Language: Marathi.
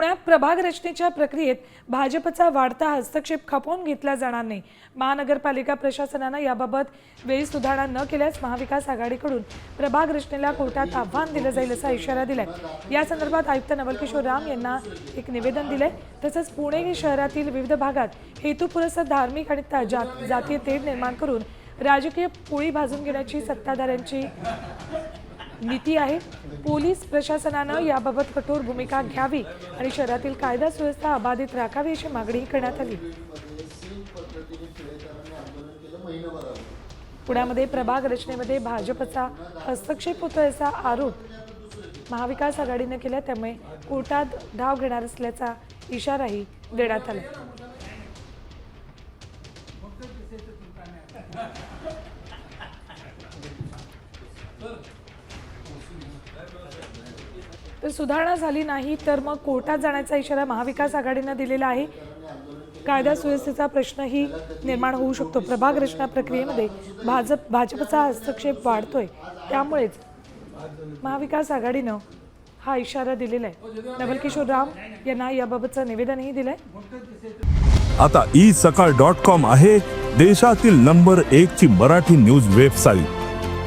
पुण्यात प्रभाग रचनेच्या प्रक्रियेत भाजपचा वाढता हस्तक्षेप खपवून घेतला जाणार नाही. महानगरपालिका प्रशासनानं याबाबत वेळी सुधारणा न केल्यास महाविकास आघाडीकडून प्रभाग रचनेला कोर्टात आव्हान दिलं जाईल असा इशारा दिलाय. या संदर्भात आयुक्त नवलकिशोर राम यांना एक निवेदन दिलंय. तसंच पुणे शहरातील विविध भागात हेतुपुरस्सर धार्मिक आणि ता- जातीय तेढ निर्माण करून राजकीय पोळी भाजून घेण्याची सत्ताधाऱ्यांची नीती आहे. पोलीस प्रशासनानं याबाबत कठोर भूमिका घ्यावी आणि शहरातील कायदा सुव्यवस्था अबाधित राखावी अशी मागणी करण्यात आली. पुण्यामध्ये प्रभाग रचनेमध्ये भाजपचा हस्तक्षेप होतोय असा आरोप महाविकास आघाडीनं केला. त्यामुळे कोर्टात धाव घेणार असल्याचा इशाराही देण्यात आला. तर सुधारणा झाली नाही तर मग कोर्टात जाण्याचा इशारा महाविकास आघाडीनं दिलेला आहे. कायदा सुव्यवस्थेचा प्रश्नही निर्माण होऊ शकतो. प्रभाग रचना प्रक्रियेमध्ये भाजप भाजपचा हस्तक्षेप वाढतोय. त्यामुळेच महाविकास आघाडीनं हा इशारा दिलेला आहे. नवल किशोर राम यांना याबाबतचं निवेदनही दिलंय. आता ई सकाळ डॉट कॉम आहे देशातील नंबर एक ची मराठी न्यूज वेबसाईट.